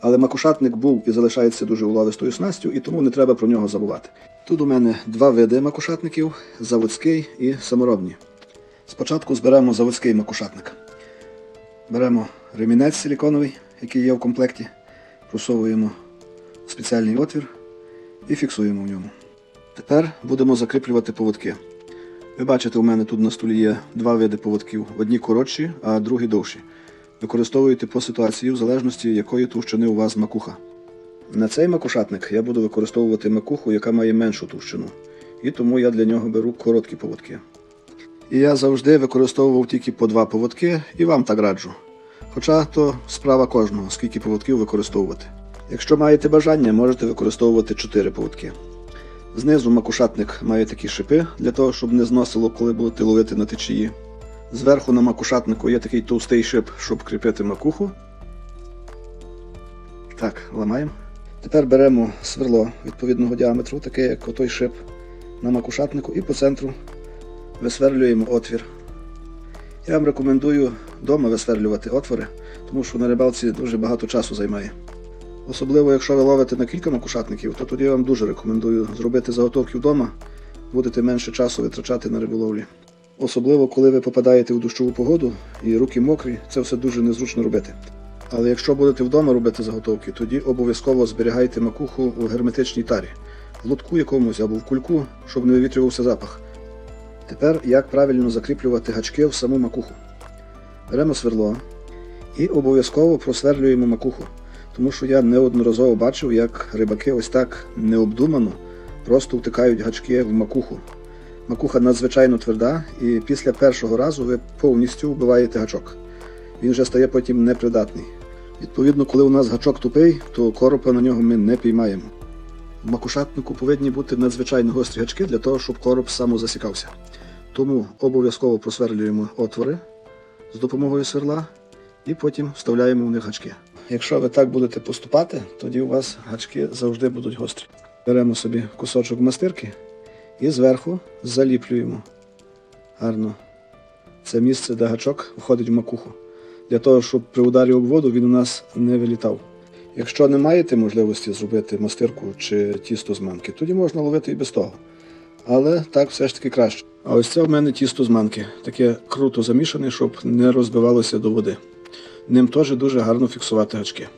Але макушатник був і залишається дуже уловистою снастю, і тому не треба про нього забувати. Тут у мене два види макушатників заводський і саморобні. Спочатку зберемо заводський макушатник. Беремо ремінець силіконовий, який є в комплекті, просовуємо в спеціальний отвір і фіксуємо в ньому. Тепер будемо закріплювати поводки. Ви бачите, у мене тут на столі є два види поводків: одні коротші, а другі довші. Використовуєте по ситуації в залежності, якої товщини у вас макуха. На цей макушатник я буду використовувати макуху, яка має меншу товщину. І тому я для нього беру короткі поводки. І я завжди використовував тільки по два поводки і вам так раджу. Хоча то справа кожного, скільки поводків використовувати. Якщо маєте бажання, можете використовувати 4 поводки. Знизу макушатник має такі шипи для того, щоб не зносило, коли будете ловити на течії. Зверху на макушатнику є такий товстий шип, щоб кріпити макуху. Так, ламаємо. Тепер беремо сверло відповідного діаметру, таке як отой шип на макушатнику, і по центру висверлюємо отвір. Я вам рекомендую вдома висверлювати отвори, тому що на рибалці дуже багато часу займає. Особливо, якщо ви ловите на кілька макушатників, то тоді я вам дуже рекомендую зробити заготовки вдома, будете менше часу витрачати на риболовлі. Особливо, коли ви попадаєте в дощову погоду і руки мокрі, це все дуже незручно робити. Але якщо будете вдома робити заготовки, тоді обов'язково зберігайте макуху у герметичній тарі, в лотку якомусь або в кульку, щоб не вивітрювався запах. Тепер як правильно закріплювати гачки в саму макуху. Беремо сверло і обов'язково просверлюємо макуху, тому що я неодноразово бачив, як рибаки ось так необдумано просто втикають гачки в макуху. Макуха надзвичайно тверда, і після першого разу ви повністю вбиваєте гачок. Він вже стає потім непридатний. Відповідно, коли у нас гачок тупий, то коропа на нього ми не піймаємо. В макушатнику повинні бути надзвичайно гострі гачки для того, щоб короб самозасікався. Тому обов'язково просверлюємо отвори з допомогою сверла і потім вставляємо в них гачки. Якщо ви так будете поступати, тоді у вас гачки завжди будуть гострі. Беремо собі кусочок мастирки і зверху заліплюємо гарно це місце, де гачок входить в макуху, для того, щоб при ударі об воду він у нас не вилітав. Якщо не маєте можливості зробити мастирку чи тісто з манки, тоді можна ловити і без того. Але так все ж таки краще. А ось це в мене тісто з манки, таке круто замішане, щоб не розбивалося до води. Ним теж дуже гарно фіксувати гачки.